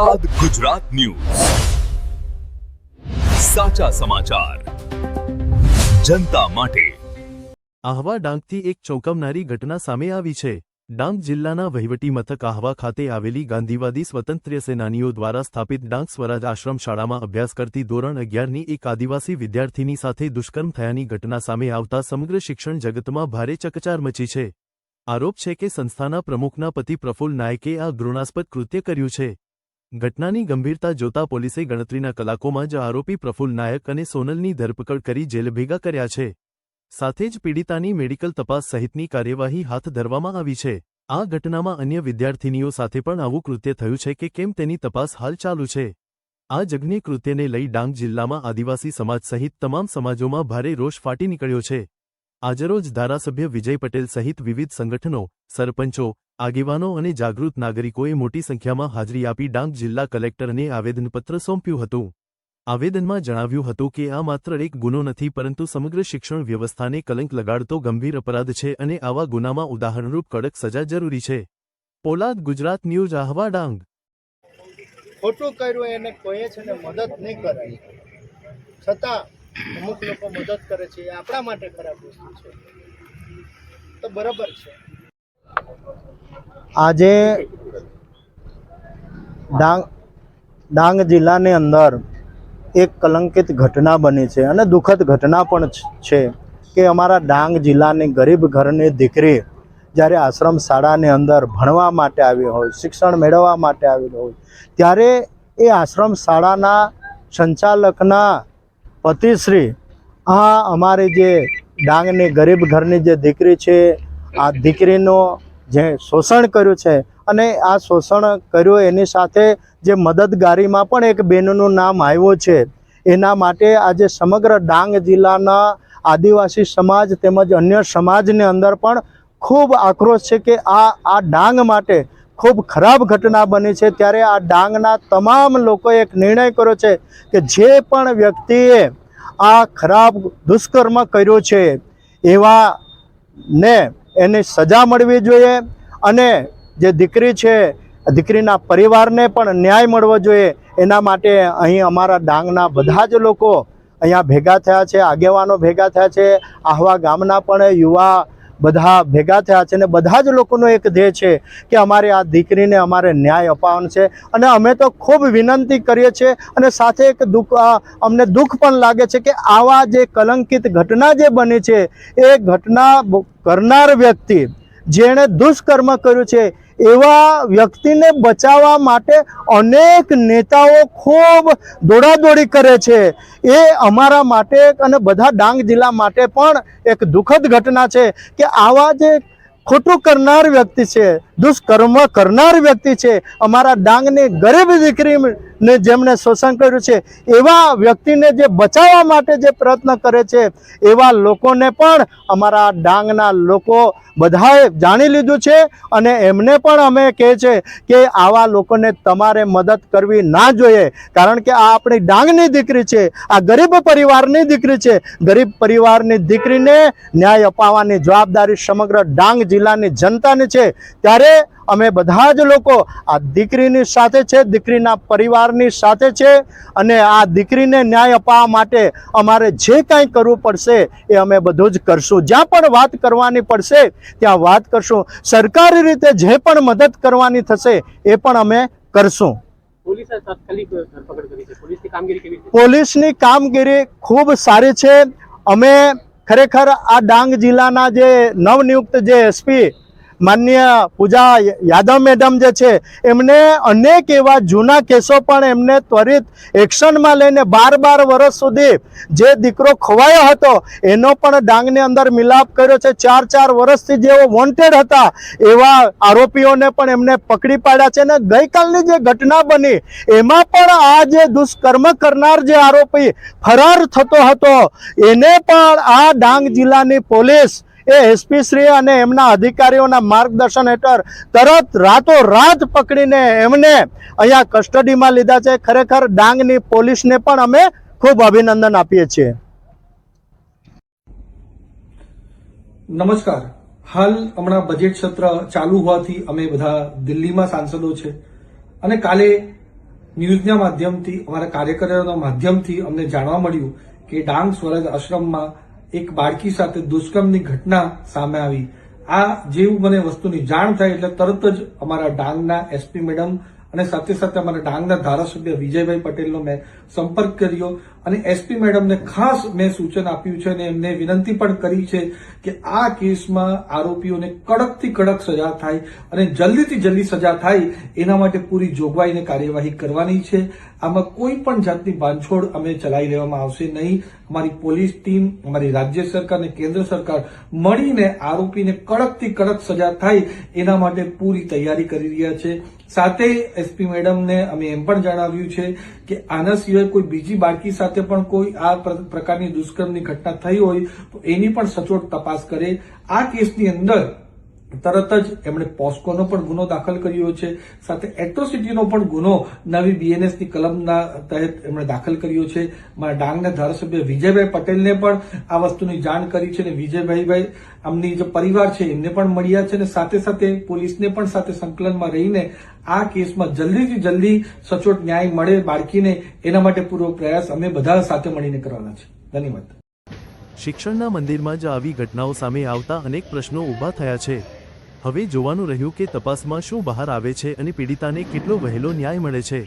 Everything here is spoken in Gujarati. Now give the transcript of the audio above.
આદ ગુજરાત ન્યૂઝ. સાચા સમાચાર. જનતા માટે. આહવા ડાંગથી એક ચોંકાવનારી ઘટના સામે આવી છે. ડાંગ જિલ્લાના વહીવટી મથક આહવા ખાતે આવેલી ગાંધીવાદી સ્વતંત્ર્ય સેનાનીઓ દ્વારા સ્થાપિત ડાંગ સ્વરાજ આશ્રમ શાળામાં અભ્યાસ કરતી ધોરણ અગિયારની એક આદિવાસી વિદ્યાર્થીની સાથે દુષ્કર્મ થયાની ઘટના સામે આવતા સમગ્ર શિક્ષણ જગતમાં ભારે ચકચાર મચી છે. આરોપ છે કે સંસ્થાના પ્રમુખના પતિ પ્રફુલ્લ નાયકે આ ઘૃણાસ્પદ કૃત્ય કર્યું છે. ઘટનાની ગંભીરતા જોતા પોલીસે ગણતરીના કલાકોમાં જ આરોપી પ્રફુલ્લ નાયક અને સોનલની ધરપકડ કરી જેલ ભેગા કર્યા છે. સાથે જ પીડિતાની મેડિકલ તપાસ સહિતની કાર્યવાહી હાથ ધરવામાં આવી છે. આ ઘટનામાં અન્ય વિદ્યાર્થિનીઓ સાથે પણ આવું કૃત્ય થયું છે કે કેમ તેની તપાસ હાલ ચાલુ છે. આ જઘન્ય કૃત્યને લઈ ડાંગ જિલ્લામાં આદિવાસી સમાજ સહિત તમામ સમાજોમાં ભારે રોષ ફાટી નીકળ્યો છે. આજરોજ ધારાસભ્ય વિજય પટેલ સહિત વિવિધ સંગઠનો, સરપંચો આગેવાનો અને જાગૃત નાગરિકોએ મોટી સંખ્યામાં હાજરી આપી ડાંગ જિલ્લા કલેક્ટરને આવેદનપત્ર સોંપ્યું હતું. આવેદનમાં જણાવ્યું હતું કે આ માત્ર એક ગુનો નથી, પરંતુ સમગ્ર શિક્ષણ વ્યવસ્થાને કલંક લગાડતો ગંભીર અપરાધ છે અને આવા ગુનામાં ઉદાહરણરૂપ કડક સજા જરૂરી છે. પોલાદ ગુજરાત ન્યૂઝ, આહવા ડાંગ. ખોટું કર્યું એને કોઈએ છે ને મદદ નહીં કરાય. છતાં અમુક લોકો મદદ કરે છે, એ આપણા માટે ખરાબ વસ્તુ છે. તો બરાબર છે. આજે ડાંગ ડાંગ જિલ્લાની અંદર એક કલંકિત ઘટના બની છે અને દુઃખદ ઘટના પણ છે કે અમારા ડાંગ જિલ્લાની ગરીબ ઘરની દીકરી જ્યારે આશ્રમ શાળાની અંદર ભણવા માટે આવી હોય, શિક્ષણ મેળવવા માટે આવી હોય, ત્યારે એ આશ્રમ શાળાના સંચાલકના પતિશ્રી આ અમારી જે ડાંગની ગરીબ ઘરની જે દીકરી છે, આ દીકરીનો જે શોષણ કર્યું છે અને આ શોષણ કર્યું એની સાથે જે મદદગારીમાં પણ એક બેનનું નામ આવ્યું છે. એના માટે આજે સમગ્ર ડાંગ જિલ્લાના આદિવાસી સમાજ તેમજ અન્ય સમાજની અંદર પણ ખૂબ આક્રોશ છે કે આ આ ડાંગ માટે ખૂબ ખરાબ ઘટના બની છે. ત્યારે આ ડાંગના તમામ લોકોએ એક નિર્ણય કર્યો છે કે જે પણ વ્યક્તિએ આ ખરાબ દુષ્કર્મ કર્યો છે એવા ને એની સજા મળવી જોઈએ અને જે દીકરી છે, દીકરીના પરિવારને પણ ન્યાય મળવો જોઈએ. એના માટે અહીં અમારા ડાંગના બધા જ લોકો અહીંયા ભેગા થયા છે, આગેવાનો ભેગા થયા છે. આહવા ગામના પણ યુવા બધા ભેગા થયા છે અને બધા જ લોકોનો એક ધ્યેય છે કે અમારે આ દીકરીને અમારે ન્યાય અપાવવાનો છે. અને અમે તો ખૂબ વિનંતી કરીએ છીએ અને સાથે એક દુઃખ અમને દુઃખ પણ લાગે છે કે આવા જે કલંકિત ઘટના જે બની છે, એ ઘટના કરનાર વ્યક્તિ જેણે દુષ્કર્મ કર્યું છે એવા વ્યક્તિને બચાવવા માટે અનેક નેતાઓ ખૂબ દોડાદોડી કરે છે. એ અમારા માટે અને બધા ડાંગ જિલ્લા માટે પણ એક દુઃખદ ઘટના છે કે આવા જે ખોટું કરનાર વ્યક્તિ છે, દુષ્કર્મ કરનાર વ્યક્તિ છે, અમારા ડાંગની ગરીબ દીકરીને જેમણે શોષણ કર્યું છે, એવા વ્યક્તિને જે બચાવવા માટે જે પ્રયત્ન કરે છે, એવા લોકોને પણ અમારા ડાંગના લોકો બધાએ જાણી લીધું છે અને એમને પણ અમે કહે છે કે આવા લોકોને તમારે મદદ કરવી ના જોઈએ, કારણ કે આ આપણી ડાંગની દીકરી છે, આ ગરીબ પરિવારની દીકરી છે, ગરીબ પરિવારની દીકરીને ન્યાય અપાવવાની જવાબદારી સમગ્ર ડાંગ જિલ્લાની જનતાની છે ત્યારે અમે બધા જ લોકો આ દીકરીની સાથે છે દીકરીના પરિવારની સાથે છે અને આ દીકરીને ન્યાય અપાવવા માટે અમારે જે કાંઈ કરવું પડશે એ અમે બધું જ કરશું. જ્યાં પણ વાત કરવાની પડશે ત્યાં વાત કરશું. સરકારી રીતે જે પણ મદદ કરવાની થશે એ પણ અમે કરશું. પોલીસની કામગીરી ખૂબ સારી છે. અમે ખરેખર આ ડાંગ જિલ્લાના જે નવનિયુક્ત જે એસપી માન્ય પૂજા યાદવ મેડમ જે છે, એમને અનેક એવા જૂના કેસો પણ એમને ત્વરિત એક્શનમાં લઈને બાર બાર વર્ષ સુધી જે દીકરો ખોવાયો હતો, એનો પણ ડાંગની અંદર મિલાપ કર્યો છે. ચાર ચાર વર્ષથી જેઓ વોન્ટેડ હતા, એવા આરોપીઓને પણ એમને પકડી પાડ્યા છે. અને ગઈકાલની જે ઘટના બની, એમાં પણ આ જે દુષ્કર્મ કરનાર જે આરોપી ફરાર થતો હતો, એને પણ આ ડાંગ જિલ્લાની પોલીસ એ એસપીશ્રી અને એમના અધિકારીઓના માર્ગદર્શન હેઠળ તરત રાતોરાત પકડીને એમને અહીંયા કસ્ટડીમાં લીધા છે. ખરેખર ડાંગની પોલીસને પણ અમે ખૂબ અભિનંદન આપીએ છીએ. નમસ્કાર. હાલ હમણાં બજેટ સત્ર ચાલુ હોવાથી અમે બધા દિલ્હીમાં સાંસદો છે અને કાલે ન્યૂઝના માધ્યમથી, અમારા કાર્યકરોના માધ્યમથી અમને જાણવા મળ્યું કે ડાંગ સ્વરાજ આશ્રમમાં એક બાળકી સાથે દુષ્કર્મની ઘટના સામે આવી. આ જેવું મને વસ્તુની જાણ થાય એટલે તરત જ અમારા ડાંગના એસપી મેડમ અને સાથે સાથે અમારા ડાંગના ધારાસભ્ય વિજયભાઈ પટેલનો મેં સંપર્ક કર્યો અને એસપી મેડમને ખાસ મેં સૂચન આપ્યું છે અને એમને વિનંતી પણ કરી છે કે આ કેસમાં આરોપીઓને કડકથી કડક સજા થાય અને જલ્દીથી જલ્દી સજા થાય એના માટે પૂરી જોગવાઈને કાર્યવાહી કરવાની છે. આમાં કોઈ પણ જાતની બાંધછોડ અમે ચલાવી લેવામાં આવશે નહીં. અમારી પોલીસ ટીમ, અમારી રાજ્ય સરકાર અને કેન્દ્ર સરકાર મળીને આરોપીને કડકથી કડક સજા થાય એના માટે પૂરી તૈયારી કરી રહ્યા છે. સાથે એસપી મેડમને અમે એમ પણ જણાવ્યું છે કે આના સિવાય કોઈ બીજી બાળકી સાથે પણ કોઈ આ પ્રકારની દુષ્કર્મની ઘટના થઈ હોય તો એની પણ સચોટ તપાસ કરે. આ કેસની અંદર તરત જ એમણે પોસ્કોનો પણ ગુનો દાખલ કર્યો છે. સાથે એટ્રોસિટીનો પણ ગુનો નવી બીએનએસની કલમના તહેત એમણે દાખલ કર્યો છે. મારા ડાંગના ધારાસભ્ય વિજયભાઈ પટેલને પણ આ વસ્તુની જાણ કરી છે અને વિજયભાઈભાઈ આમની જે પરિવાર છે એમને પણ મળ્યા છે અને સાથે સાથે પોલીસને પણ સાથે સંકલનમાં રહીને આ કેસમાં જલ્દીથી જલ્દી સચોટ ન્યાય મળે બાળકીને એના માટે પૂરો પ્રયાસ અમે બધા સાથે મળીને કરવાના છે. ધન્યવાદ. શિક્ષણના મંદિરમાં જ આવી ઘટનાઓ સામે આવતા અનેક પ્રશ્નો ઊભા થયા છે. હવે જોવાનું રહ્યું કે તપાસમાં શું બહાર આવે છે અને પીડિતાને કેટલો વહેલો ન્યાય મળે છે.